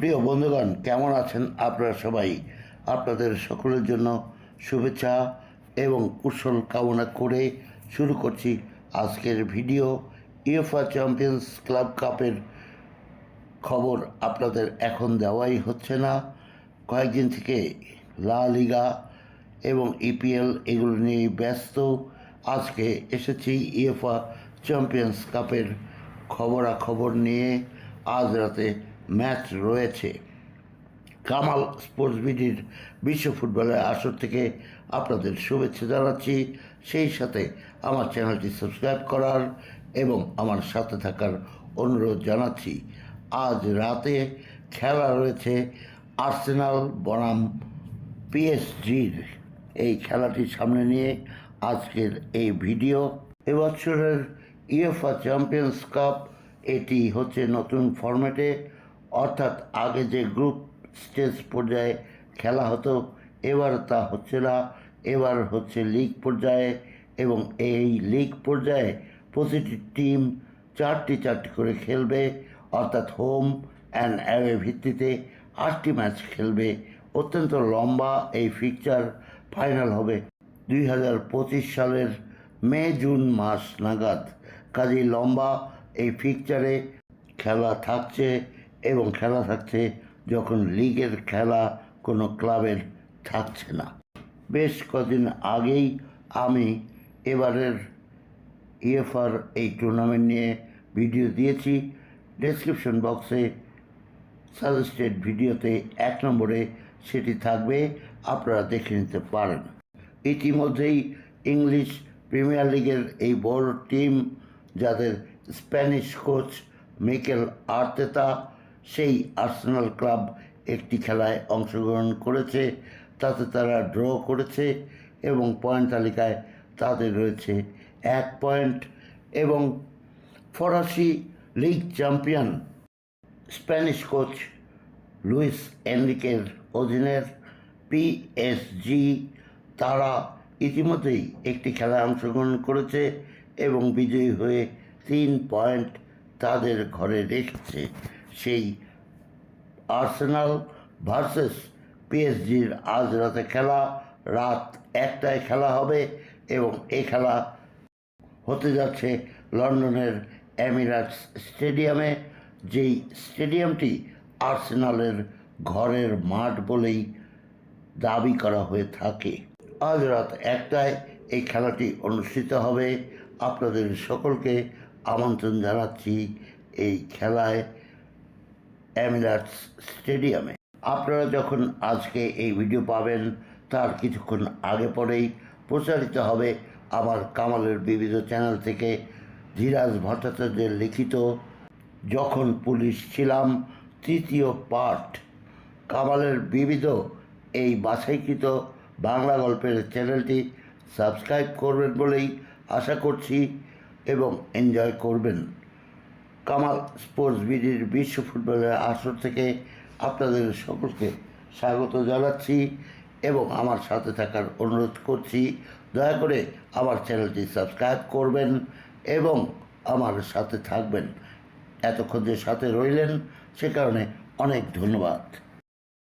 প্রিয় বন্ধুগণ, কেমন আছেন আপনারা সবাই? আপনাদের সকলের জন্য শুভেচ্ছা এবং কুশল কামনা করে শুরু করছি আজকের ভিডিও ইউএফা চ্যাম্পিয়ন্স ক্লাব কাপের খবর। আপনাদের এখন দেওয়াই হচ্ছে না। কয়েকদিন থেকে লা লিগা এবং ইপিএল এগুলো নিয়ে ব্যস্ত। আজকে এসেছি ইউএফা চ্যাম্পিয়ন্স কাপের খবরাখবর নিয়ে। আজ রাতে ম্যাচ রয়েছে। কামাল স্পোর্টস বিডির বিশ্ব ফুটবলের আসর থেকে আপনাদের শুভেচ্ছা জানাচ্ছি। সেই সাথে আমার চ্যানেলটি সাবস্ক্রাইব করার এবং আমার সাথে থাকার অনুরোধ জানাচ্ছি। আজ রাতে খেলা রয়েছে আর্সেনাল বনাম পিএসজির। এই খেলাটি সামনে নিয়ে আজকের এই ভিডিও। এবছরের ইউএফা চ্যাম্পিয়ন্স কাপ, এটি হচ্ছে নতুন ফরম্যাটে অর্থাৎ আগে যে গ্রুপ স্টেজ পর্যায়ে খেলা হতো, এবার তা হচ্ছে না। এবার হচ্ছে লিগ পর্যায়ে এবং এই লিগ পর্যায়ে প্রতিটি টিম চারটি চারটি করে খেলবে। অর্থাৎ হোম অ্যান্ড অ্যাওয়ে ভিত্তিতে আটটি ম্যাচ খেলবে। অত্যন্ত লম্বা এই ফিকচার ফাইনাল হবে দুই হাজার পঁচিশ সালের মে জুন মাস নাগাদ। কাজেই লম্বা এই ফিকচারে খেলা থাকছে। এবং খেলা থাকছে যখন লিগের খেলা কোনো ক্লাবের থাকছে না। বেশ কদিন আগেই আমি এবারের ইএফআর এই টুর্নামেন্ট নিয়ে ভিডিও দিয়েছি। ডেসক্রিপশন বক্সে সাজেস্টেড ভিডিওতে এক নম্বরে সেটি থাকবে, আপনারা দেখে নিতে পারেন। ইতিমধ্যেই ইংলিশ প্রিমিয়ার লিগের এই বড় টিম যাদের স্প্যানিশ কোচ মিকেল আর্তেতা সেই আর্সেনাল ক্লাব একটি খেলায় অংশগ্রহণ করেছে, তাতে তারা ড্র করেছে এবং পয়েন্ট তালিকায় তাদের রয়েছে এক পয়েন্ট এবং ফরাসি league champion Spanish coach Luis এনরিকের অধীনের পিএসজি তারা ইতিমধ্যেই একটি খেলায় অংশগ্রহণ করেছে এবং বিজয়ী হয়ে তিন পয়েন্ট তাদের ঘরে রেখেছে। সেই আর্সেনাল ভার্সেস পিএসজির আজ রাতে খেলা, রাত একটায় খেলা হবে এবং এই খেলা হতে যাচ্ছে লন্ডনের এমিরাটস স্টেডিয়ামে, যেই স্টেডিয়ামটি আর্সেনালের ঘরের মাঠ বলেই দাবি করা হয়ে থাকে। আজ রাত একটায় এই খেলাটি অনুষ্ঠিত হবে। আপনাদের সকলকে আমন্ত্রণ জানাচ্ছি এই খেলায়। এমিরাটস স্টেডিয়ামে আপনারা যখন আজকে এই ভিডিও পাবেন, তার কিছুক্ষণ আগে পরেই প্রচারিত হবে আমার কামালের বিবিধ চ্যানেল থেকে ধীরাজ ভট্টাচার্যের লিখিত যখন পুলিশ ছিলাম তৃতীয় পার্ট কামালের বিবিধ এই বাছাইকৃত বাংলা গল্পের চ্যানেলটি সাবস্ক্রাইব করবেন বলেই আশা করছি এবং এনজয় করবেন। কামাল স্পোর্টস বিডির বিশ্ব ফুটবলের আসর থেকে আপনাদের সকলকে স্বাগত জানাচ্ছি এবং আমার সাথে থাকার অনুরোধ করছি, দয়া করে আমার চ্যানেলটি সাবস্ক্রাইব করবেন এবং আমার সাথে থাকবেন। এতক্ষণ যে সাথে রইলেন, সে কারণে অনেক ধন্যবাদ।